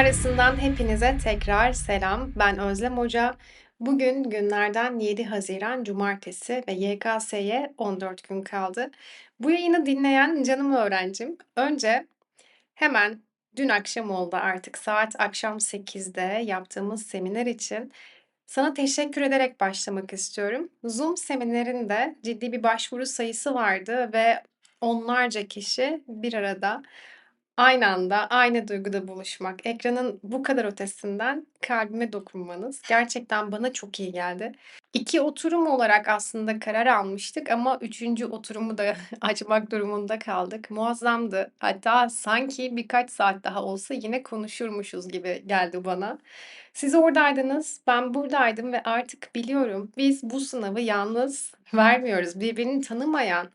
Mağarası'ndan hepinize tekrar selam. Ben Özlem Hoca. Bugün günlerden 7 Haziran Cumartesi ve YKS'ye 14 gün kaldı. Bu yayını dinleyen canım öğrencim, önce hemen dün akşam oldu artık saat akşam 8'de yaptığımız seminer için sana teşekkür ederek başlamak istiyorum. Zoom seminerinde ciddi bir başvuru sayısı vardı ve onlarca kişi bir arada Aynı anda, aynı duyguda buluşmak, ekranın bu kadar ötesinden kalbime dokunmanız gerçekten bana çok iyi geldi. 2 oturum olarak aslında karar almıştık ama 3'üncü oturumu da açmak durumunda kaldık. Muazzamdı. Hatta sanki birkaç saat daha olsa yine konuşurmuşuz gibi geldi bana. Siz oradaydınız, ben buradaydım ve artık biliyorum biz bu sınavı yalnız vermiyoruz. Birbirini tanımayan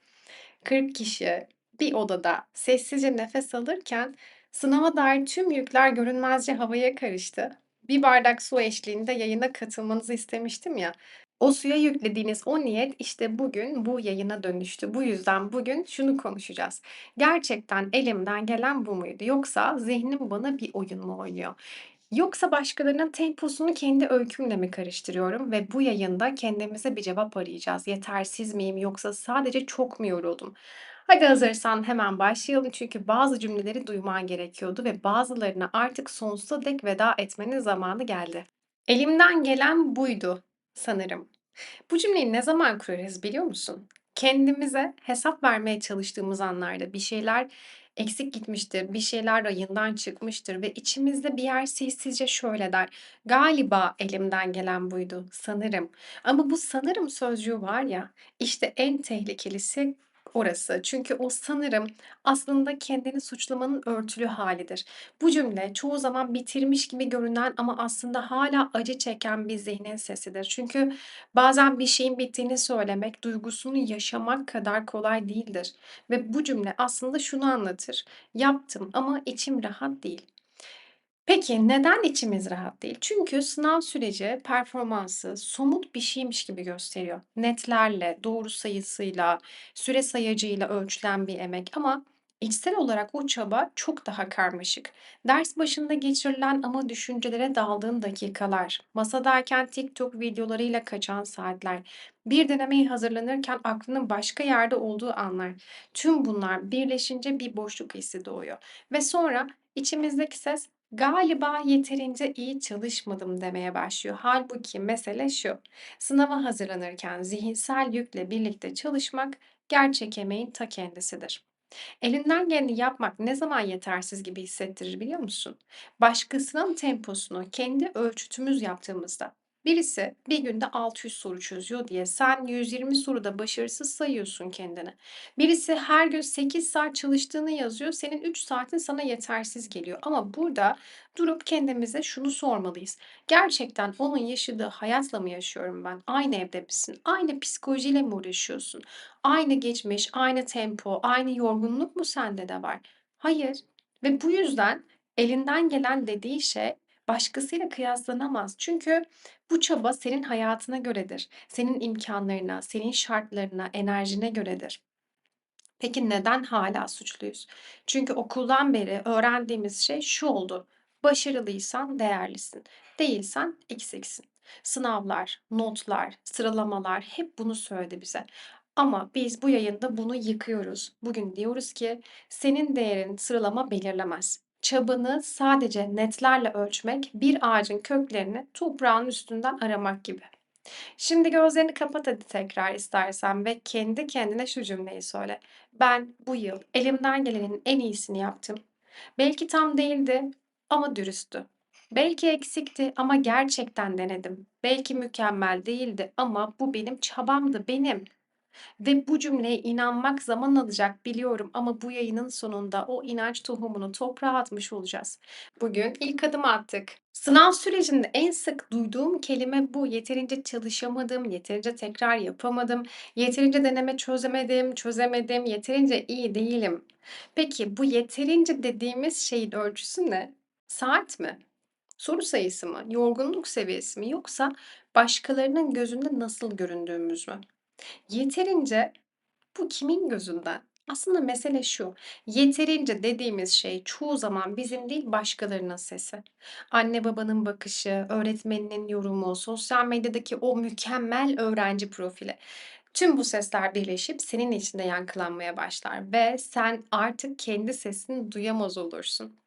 40 kişi bir odada sessizce nefes alırken sınava dair tüm yükler görünmezce havaya karıştı. Bir bardak su eşliğinde yayına katılmanızı istemiştim ya. O suya yüklediğiniz o niyet işte bugün bu yayına dönüştü. Bu yüzden bugün şunu konuşacağız. Gerçekten elimden gelen bu muydu? Yoksa zihnim bana bir oyun mu oynuyor? Yoksa başkalarının temposunu kendi öykümle mi karıştırıyorum ve bu yayında kendimize bir cevap arayacağız. Yetersiz miyim yoksa sadece çok mu yoruldum? Hadi hazırsan hemen başlayalım çünkü bazı cümleleri duyman gerekiyordu ve bazılarına artık sonsuza dek veda etmenin zamanı geldi. Elimden gelen buydu sanırım. Bu cümleyi ne zaman kurarız biliyor musun? Kendimize hesap vermeye çalıştığımız anlarda bir şeyler eksik gitmiştir, bir şeyler rayından çıkmıştır ve içimizde bir yer sessizce şöyle der. Galiba elimden gelen buydu, sanırım. Ama bu sanırım sözcüğü var ya, işte en tehlikelisi orası. Çünkü o sanırım aslında kendini suçlamanın örtülü halidir. Bu cümle çoğu zaman bitirmiş gibi görünen ama aslında hala acı çeken bir zihnin sesidir. Çünkü bazen bir şeyin bittiğini söylemek, duygusunu yaşamak kadar kolay değildir. Ve bu cümle aslında şunu anlatır: Yaptım ama içim rahat değil. Peki neden içimiz rahat değil? Çünkü sınav süreci performansı somut bir şeymiş gibi gösteriyor. Netlerle, doğru sayısıyla, süre sayacıyla ölçülen bir emek ama içsel olarak o çaba çok daha karmaşık. Ders başında geçirilen ama düşüncelere daldığın dakikalar, masadayken TikTok videolarıyla kaçan saatler, bir denemeye hazırlanırken aklının başka yerde olduğu anlar. Tüm bunlar birleşince bir boşluk hissi doğuyor. Ve sonra içimizdeki ses Galiba yeterince iyi çalışmadım demeye başlıyor. Halbuki mesele şu, sınava hazırlanırken zihinsel yükle birlikte çalışmak gerçek emeğin ta kendisidir. Elinden geleni yapmak ne zaman yetersiz gibi hissettirir biliyor musun? Başkasının temposunu kendi ölçütümüz yaptığımızda. Birisi bir günde 600 soru çözüyor diye sen 120 soruda başarısız sayıyorsun kendini. Birisi her gün 8 saat çalıştığını yazıyor, senin 3 saatin sana yetersiz geliyor. Ama burada durup kendimize şunu sormalıyız. Gerçekten onun yaşadığı hayatla mı yaşıyorum ben? Aynı evde misin? Aynı psikolojiyle mi uğraşıyorsun? Aynı geçmiş, aynı tempo, aynı yorgunluk mu sende de var? Hayır. Ve bu yüzden elinden gelen dediği şey başkasıyla kıyaslanamaz. Çünkü bu çaba senin hayatına göredir. Senin imkanlarına, senin şartlarına, enerjine göredir. Peki neden hala suçluyuz? Çünkü okuldan beri öğrendiğimiz şey şu oldu. Başarılıysan değerlisin, değilsen eksiksin. Sınavlar, notlar, sıralamalar hep bunu söyledi bize. Ama biz bu yayında bunu yıkıyoruz. Bugün diyoruz ki senin değerin sıralama belirlemez. Çabanı sadece netlerle ölçmek bir ağacın köklerini toprağın üstünden aramak gibi. Şimdi gözlerini kapat hadi tekrar istersen ve kendi kendine şu cümleyi söyle. Ben bu yıl elimden gelenin en iyisini yaptım. Belki tam değildi ama dürüsttü. Belki eksikti ama gerçekten denedim. Belki mükemmel değildi ama bu benim çabamdı, benim. Ve bu cümleye inanmak zaman alacak biliyorum ama bu yayının sonunda o inanç tohumunu toprağa atmış olacağız. Bugün ilk adımı attık. Sınav sürecinde en sık duyduğum kelime bu. Yeterince çalışamadım, yeterince tekrar yapamadım, yeterince deneme çözemedim, çözemedim, yeterince iyi değilim. Peki bu yeterince dediğimiz şeyin ölçüsü ne? Saat mi? Soru sayısı mı? Yorgunluk seviyesi mi? Yoksa başkalarının gözünde nasıl göründüğümüz mü? Yeterince bu kimin gözünden? Aslında mesele şu, yeterince dediğimiz şey çoğu zaman bizim değil başkalarının sesi. Anne babanın bakışı, öğretmeninin yorumu, sosyal medyadaki o mükemmel öğrenci profili. Tüm bu sesler birleşip senin içinde yankılanmaya başlar ve sen artık kendi sesini duyamaz olursun.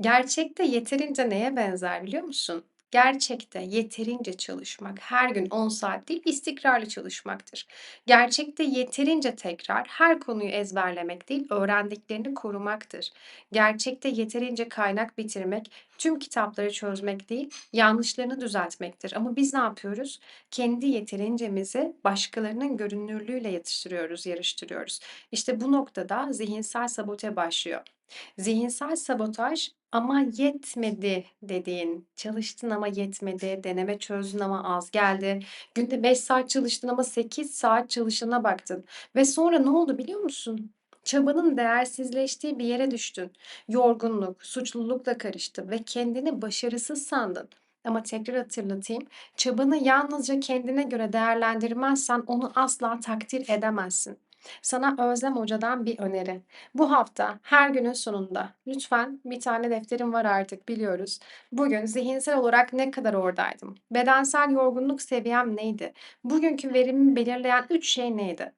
Gerçekte yeterince neye benzer biliyor musun? Gerçekte yeterince çalışmak, her gün 10 saat değil, istikrarlı çalışmaktır. Gerçekte yeterince tekrar, her konuyu ezberlemek değil, öğrendiklerini korumaktır. Gerçekte yeterince kaynak bitirmek, tüm kitapları çözmek değil, yanlışlarını düzeltmektir. Ama biz ne yapıyoruz? Kendi yeterincemizi başkalarının görünürlüğüyle yatıştırıyoruz, yarıştırıyoruz. İşte bu noktada zihinsel sabote başlıyor. Zihinsel sabotaj ama yetmedi dediğin, çalıştın ama yetmedi, deneme çözdün ama az geldi, günde 5 saat çalıştın ama 8 saat çalışana baktın ve sonra ne oldu biliyor musun? Çabanın değersizleştiği bir yere düştün. Yorgunluk, suçlulukla karıştı ve kendini başarısız sandın. Ama tekrar hatırlatayım, çabanı yalnızca kendine göre değerlendirmezsen onu asla takdir edemezsin. Sana Özlem Hoca'dan bir öneri. Bu hafta her günün sonunda lütfen bir tane defterim var artık biliyoruz. Bugün zihinsel olarak ne kadar oradaydım? Bedensel yorgunluk seviyem neydi? Bugünkü verimi belirleyen 3 şey neydi?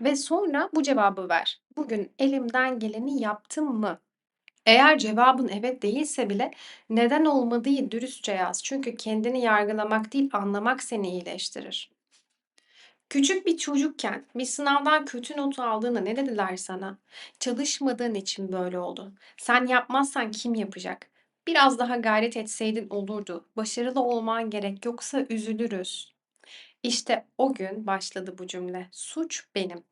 Ve sonra bu cevabı ver. Bugün elimden geleni yaptım mı? Eğer cevabın evet değilse bile neden olmadığı dürüstçe yaz. Çünkü kendini yargılamak değil, anlamak seni iyileştirir. Küçük bir çocukken bir sınavdan kötü not aldığında ne dediler sana? Çalışmadığın için böyle oldu. Sen yapmazsan kim yapacak? Biraz daha gayret etseydin olurdu. Başarılı olman gerek yoksa üzülürüz. İşte o gün başladı bu cümle. Suç benim.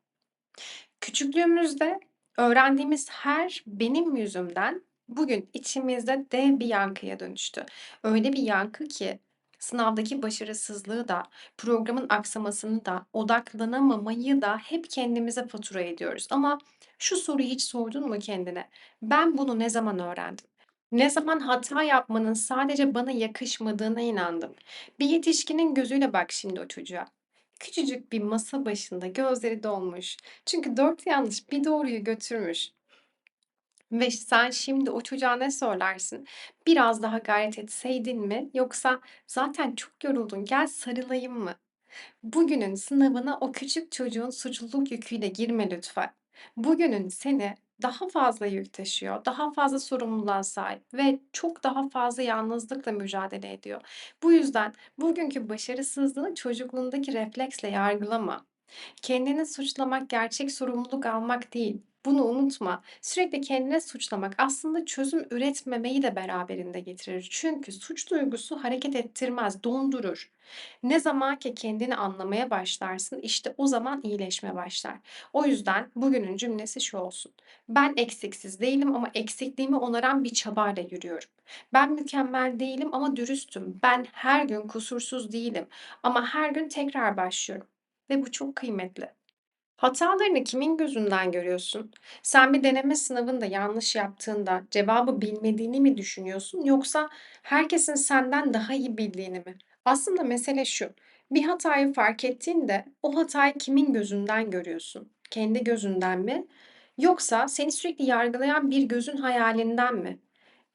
Küçüklüğümüzde öğrendiğimiz her "benim yüzümden" bugün içimizde dev bir yankıya dönüştü. Öyle bir yankı ki sınavdaki başarısızlığı da, programın aksamasını da, odaklanamamayı da hep kendimize fatura ediyoruz. Ama şu soruyu hiç sordun mu kendine? Ben bunu ne zaman öğrendim? Ne zaman hata yapmanın sadece bana yakışmadığına inandım? Bir yetişkinin gözüyle bak şimdi o çocuğa. Küçücük bir masa başında gözleri dolmuş. Çünkü 4 yanlış bir doğruyu götürmüş. Ve sen şimdi o çocuğa ne söylersin? Biraz daha gayret etseydin mi? Yoksa zaten çok yoruldun, gel sarılayım mı? Bugünün sınavına o küçük çocuğun suçluluk yüküyle girme lütfen. Bugünün seni daha fazla yük taşıyor, daha fazla sorumluluğa sahip ve çok daha fazla yalnızlıkla mücadele ediyor. Bu yüzden bugünkü başarısızlığını çocukluğundaki refleksle yargılama. Kendini suçlamak gerçek sorumluluk almak değil. Bunu unutma. Sürekli kendine suçlamak aslında çözüm üretmemeyi de beraberinde getirir. Çünkü suç duygusu hareket ettirmez, dondurur. Ne zaman ki kendini anlamaya başlarsın, işte o zaman iyileşme başlar. O yüzden bugünün cümlesi şu olsun. Ben eksiksiz değilim ama eksikliğimi onaran bir çabayla yürüyorum. Ben mükemmel değilim ama dürüstüm. Ben her gün kusursuz değilim ama her gün tekrar başlıyorum ve bu çok kıymetli. Hatalarını kimin gözünden görüyorsun? Sen bir deneme sınavında yanlış yaptığında cevabı bilmediğini mi düşünüyorsun yoksa herkesin senden daha iyi bildiğini mi? Aslında mesele şu. Bir hatayı fark ettiğinde o hatayı kimin gözünden görüyorsun? Kendi gözünden mi? Yoksa seni sürekli yargılayan bir gözün hayalinden mi?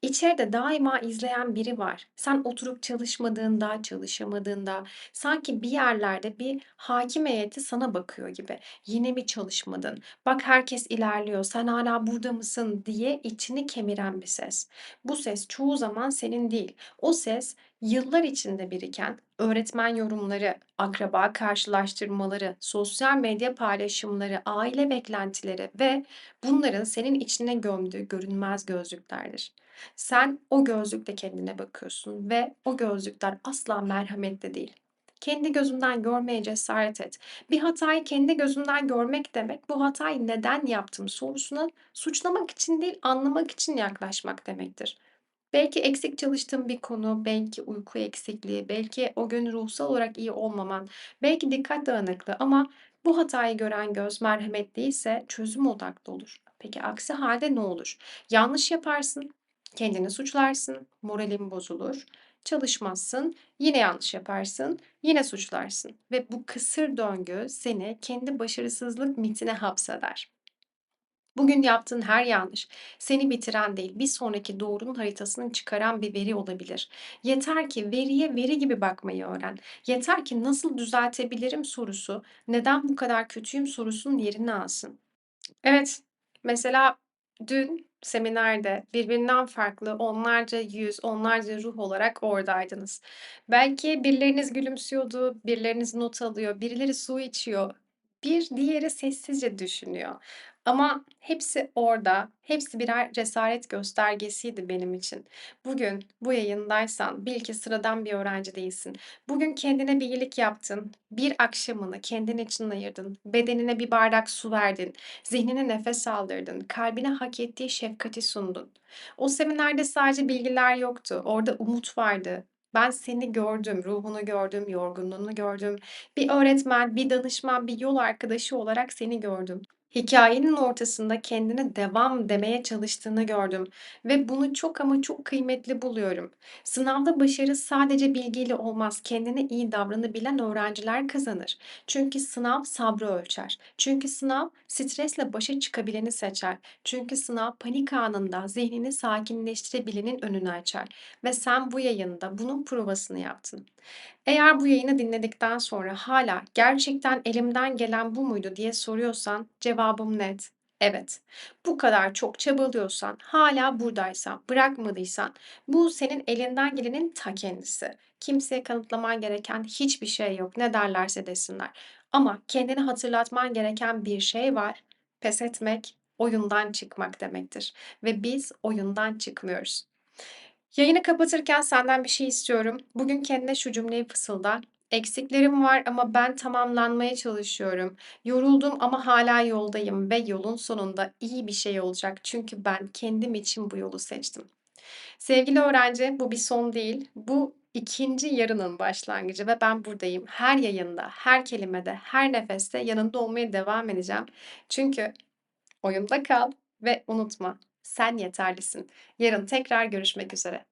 İçeride daima izleyen biri var. Sen oturup çalışmadığında, çalışamadığında sanki bir yerlerde bir hakim heyeti sana bakıyor gibi. "Yine mi çalışmadın? Bak herkes ilerliyor, sen hala burada mısın?" diye içini kemiren bir ses. Bu ses çoğu zaman senin değil. O ses yıllar içinde biriken öğretmen yorumları, akraba karşılaştırmaları, sosyal medya paylaşımları, aile beklentileri ve bunların senin içine gömdüğü görünmez gözlüklerdir. Sen o gözlükle kendine bakıyorsun ve o gözlükler asla merhametli değil. Kendi gözünden görmeye cesaret et. Bir hatayı kendi gözünden görmek demek, bu hatayı neden yaptım sorusuna suçlamak için değil, anlamak için yaklaşmak demektir. Belki eksik çalıştığın bir konu, belki uyku eksikliği, belki o gün ruhsal olarak iyi olmaman, belki dikkat dağınıklığı ama bu hatayı gören göz merhametliyse çözüm odaklı olur. Peki aksi halde ne olur? Yanlış yaparsın, kendini suçlarsın, moralin bozulur, çalışmazsın, yine yanlış yaparsın, yine suçlarsın ve bu kısır döngü seni kendi başarısızlık mitine hapseder. Bugün yaptığın her yanlış seni bitiren değil, bir sonraki doğrunun haritasını çıkaran bir veri olabilir. Yeter ki veriye veri gibi bakmayı öğren. Yeter ki nasıl düzeltebilirim sorusu, neden bu kadar kötüyüm sorusunun yerini alsın. Evet, mesela dün seminerde birbirinden farklı onlarca yüz, onlarca ruh olarak oradaydınız. Belki birileriniz gülümsüyordu, birileriniz not alıyor, birileri su içiyor, bir diğeri sessizce düşünüyor. Ama hepsi orada, hepsi birer cesaret göstergesiydi benim için. Bugün bu yayındaysan bil ki sıradan bir öğrenci değilsin. Bugün kendine bir iyilik yaptın, bir akşamını kendin için ayırdın, bedenine bir bardak su verdin, zihnine nefes aldırdın, kalbine hak ettiği şefkati sundun. O seminerde sadece bilgiler yoktu, orada umut vardı. Ben seni gördüm, ruhunu gördüm, yorgunluğunu gördüm. Bir öğretmen, bir danışman, bir yol arkadaşı olarak seni gördüm. Hikayenin ortasında kendine devam demeye çalıştığını gördüm ve bunu çok ama çok kıymetli buluyorum. Sınavda başarı sadece bilgiyle olmaz. Kendine iyi davranabilen öğrenciler kazanır. Çünkü sınav sabrı ölçer. Çünkü sınav stresle başa çıkabileni seçer. Çünkü sınav panik anında zihnini sakinleştirebilenin önünü açar. Ve sen bu yayında bunun provasını yaptın. Eğer bu yayını dinledikten sonra hala gerçekten elimden gelen bu muydu diye soruyorsan cevabım net. Evet. Bu kadar çok çabalıyorsan, hala buradaysan, bırakmadıysan bu senin elinden gelenin ta kendisi. Kimseye kanıtlaman gereken hiçbir şey yok. Ne derlerse desinler. Ama kendini hatırlatman gereken bir şey var. Pes etmek oyundan çıkmak demektir ve biz oyundan çıkmıyoruz. Yayını kapatırken senden bir şey istiyorum. Bugün kendine şu cümleyi fısılda. Eksiklerim var ama ben tamamlanmaya çalışıyorum. Yoruldum ama hala yoldayım ve yolun sonunda iyi bir şey olacak. Çünkü ben kendim için bu yolu seçtim. Sevgili öğrenci, bu bir son değil. Bu ikinci yarının başlangıcı ve ben buradayım. Her yayında, her kelimede, her nefeste yanında olmaya devam edeceğim. Çünkü oyunda kal ve unutma, sen yeterlisin. Yarın tekrar görüşmek üzere.